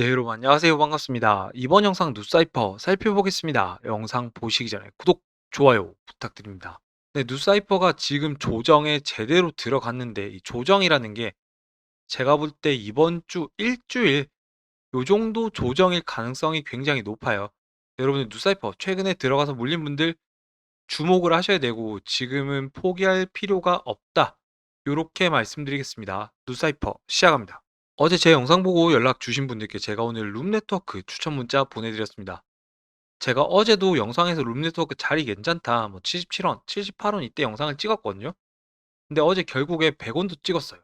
네, 여러분 안녕하세요. 반갑습니다. 이번 영상 누사이퍼 살펴보겠습니다. 영상 보시기 전에 구독, 좋아요 부탁드립니다. 네, 누사이퍼가 지금 조정에 제대로 들어갔는데 이 조정이라는 게 제가 볼 때 이번 주 일주일 요 정도 조정일 가능성이 굉장히 높아요. 여러분들 누사이퍼 최근에 들어가서 물린 분들 주목을 하셔야 되고 지금은 포기할 필요가 없다. 요렇게 말씀드리겠습니다. 누사이퍼 시작합니다. 어제 제 영상 보고 연락 주신 분들께 제가 오늘 룸네트워크 추천 문자 보내드렸습니다. 제가 어제도 영상에서 룸네트워크 자리 괜찮다, 뭐 77원, 78원 이때 영상을 찍었거든요. 근데 어제 결국에 100원도 찍었어요.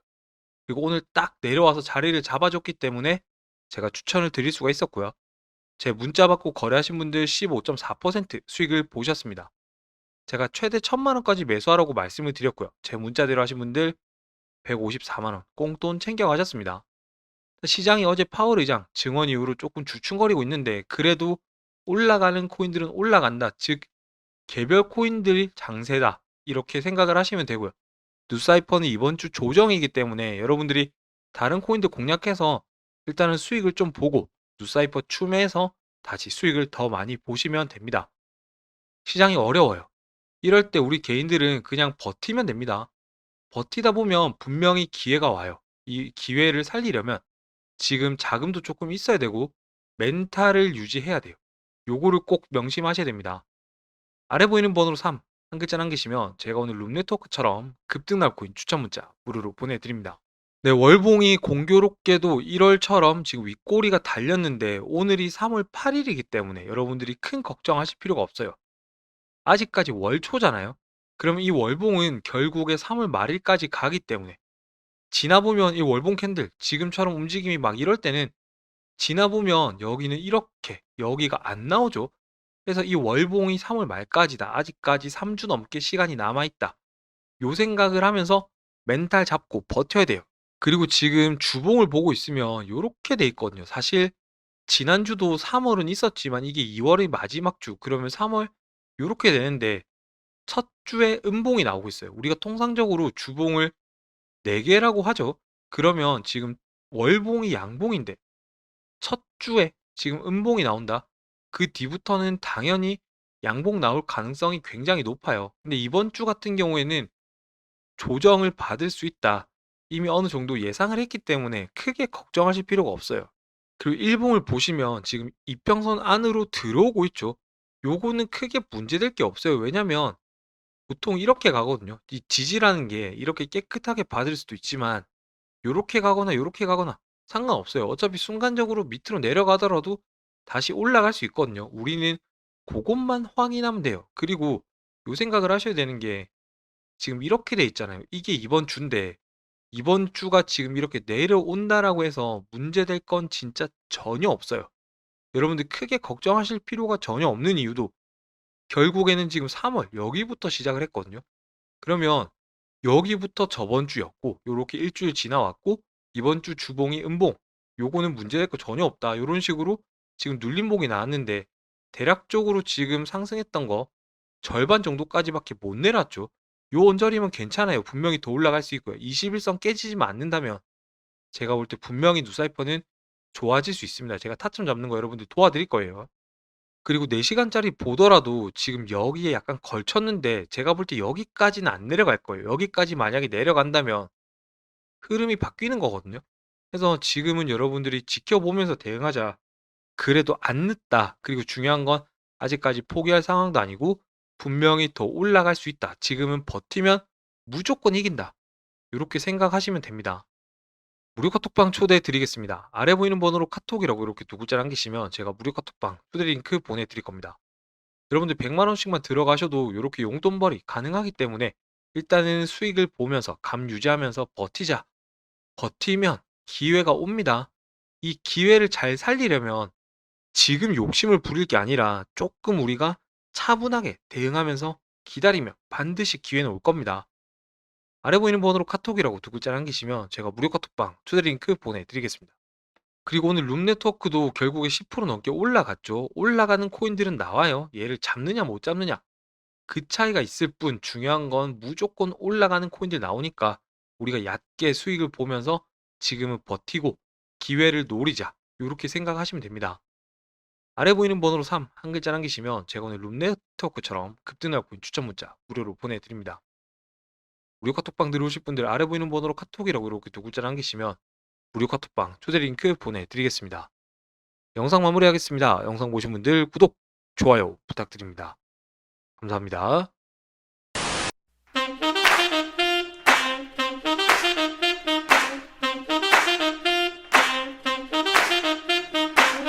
그리고 오늘 딱 내려와서 자리를 잡아줬기 때문에 제가 추천을 드릴 수가 있었고요. 제 문자 받고 거래하신 분들 15.4% 수익을 보셨습니다. 제가 최대 1000만원까지 매수하라고 말씀을 드렸고요. 제 문자대로 하신 분들 154만원 꽁돈 챙겨가셨습니다. 시장이 어제 파월 의장 증언 이후로 조금 주춤거리고 있는데 그래도 올라가는 코인들은 올라간다. 즉 개별 코인들이 장세다. 이렇게 생각을 하시면 되고요. 뉴사이퍼는 이번 주 조정이기 때문에 여러분들이 다른 코인들 공략해서 일단은 수익을 좀 보고 뉴사이퍼 추매해서 다시 수익을 더 많이 보시면 됩니다. 시장이 어려워요. 이럴 때 우리 개인들은 그냥 버티면 됩니다. 버티다 보면 분명히 기회가 와요. 이 기회를 살리려면 지금 자금도 조금 있어야 되고 멘탈을 유지해야 돼요. 요거를 꼭 명심하셔야 됩니다. 아래 보이는 번호로 3, 한 글자 남기시면 제가 오늘 룸네트워크처럼 급등날 코인 추천 문자 무료로 보내드립니다. 네, 월봉이 공교롭게도 1월처럼 지금 윗꼬리가 달렸는데 오늘이 3월 8일이기 때문에 여러분들이 큰 걱정하실 필요가 없어요. 아직까지 월초잖아요. 그러면 이 월봉은 결국에 3월 말일까지 가기 때문에 지나보면 이 월봉 캔들 지금처럼 움직임이 막 이럴 때는 지나보면 여기는 이렇게 여기가 안 나오죠. 그래서 이 월봉이 3월 말까지다. 아직까지 3주 넘게 시간이 남아있다. 요 생각을 하면서 멘탈 잡고 버텨야 돼요. 그리고 지금 주봉을 보고 있으면 요렇게 돼 있거든요. 사실 지난주도 3월은 있었지만 이게 2월의 마지막 주 그러면 3월 요렇게 되는데 첫 주에 음봉이 나오고 있어요. 우리가 통상적으로 주봉을 4개라고 하죠. 그러면 지금 월봉이 양봉인데 첫 주에 지금 음봉이 나온다. 그 뒤부터는 당연히 양봉 나올 가능성이 굉장히 높아요. 근데 이번 주 같은 경우에는 조정을 받을 수 있다. 이미 어느 정도 예상을 했기 때문에 크게 걱정하실 필요가 없어요. 그리고 일봉을 보시면 지금 이평선 안으로 들어오고 있죠. 요거는 크게 문제될 게 없어요. 왜냐면 보통 이렇게 가거든요. 이 지지라는 게 이렇게 깨끗하게 받을 수도 있지만 요렇게 가거나 요렇게 가거나 상관없어요. 어차피 순간적으로 밑으로 내려가더라도 다시 올라갈 수 있거든요. 우리는 그것만 확인하면 돼요. 그리고 요 생각을 하셔야 되는 게 지금 이렇게 돼 있잖아요. 이게 이번 주인데 이번 주가 지금 이렇게 내려온다라고 해서 문제될 건 진짜 전혀 없어요. 여러분들 크게 걱정하실 필요가 전혀 없는 이유도 결국에는 지금 3 월 여기부터 시작을 했거든요. 그러면 여기부터 저번 주였고 요렇게 일주일 지나왔고 이번 주 주봉이 음봉 요거는 문제될 거 전혀 없다. 요런 식으로 지금 눌림봉이 나왔는데 대략적으로 지금 상승했던 거 절반 정도까지밖에 못 내렸죠. 요 언저리면 괜찮아요. 분명히 더 올라갈 수 있고요. 21선 깨지지만 않는다면 제가 볼 때 분명히 누사이퍼는 좋아질 수 있습니다. 제가 타점 잡는 거 여러분들 도와드릴 거예요. 그리고 4 시간짜리 보더라도 지금 여기에 약간 걸쳤는데 제가 볼 때 여기까지는 안 내려갈 거예요. 여기까지 만약에 내려간다면 흐름이 바뀌는 거거든요. 그래서 지금은 여러분들이 지켜보면서 대응하자. 그래도 안 늦다. 그리고 중요한 건 아직까지 포기할 상황도 아니고 분명히 더 올라갈 수 있다. 지금은 버티면 무조건 이긴다. 이렇게 생각하시면 됩니다. 무료 카톡방 초대해 드리겠습니다. 아래 보이는 번호로 카톡이라고 이렇게 두 글자 남기시면 제가 무료 카톡방 초대 링크 보내드릴 겁니다. 여러분들 100만원씩만 들어가셔도 이렇게 용돈벌이 가능하기 때문에 일단은 수익을 보면서 감 유지하면서 버티자. 버티면 기회가 옵니다. 이 기회를 잘 살리려면 지금 욕심을 부릴 게 아니라 조금 우리가 차분하게 대응하면서 기다리면 반드시 기회는 올 겁니다. 아래 보이는 번호로 카톡이라고 두 글자 남기시면 제가 무료 카톡방 초대 링크 보내드리겠습니다. 그리고 오늘 룸 네트워크도 결국에 10% 넘게 올라갔죠. 올라가는 코인들은 나와요. 얘를 잡느냐 못 잡느냐. 그 차이가 있을 뿐 중요한 건 무조건 올라가는 코인들 나오니까 우리가 얕게 수익을 보면서 지금은 버티고 기회를 노리자. 요렇게 생각하시면 됩니다. 아래 보이는 번호로 3 한 글자 남기시면 제가 오늘 룸 네트워크처럼 급등할 코인 추천 문자 무료로 보내드립니다. 무료 카톡방 들어오실 분들 아래 보이는 번호로 카톡이라고 이렇게 두 글자 남기시면 무료 카톡방 초대 링크 보내드리겠습니다. 영상 마무리하겠습니다. 영상 보신 분들 구독, 좋아요 부탁드립니다. 감사합니다.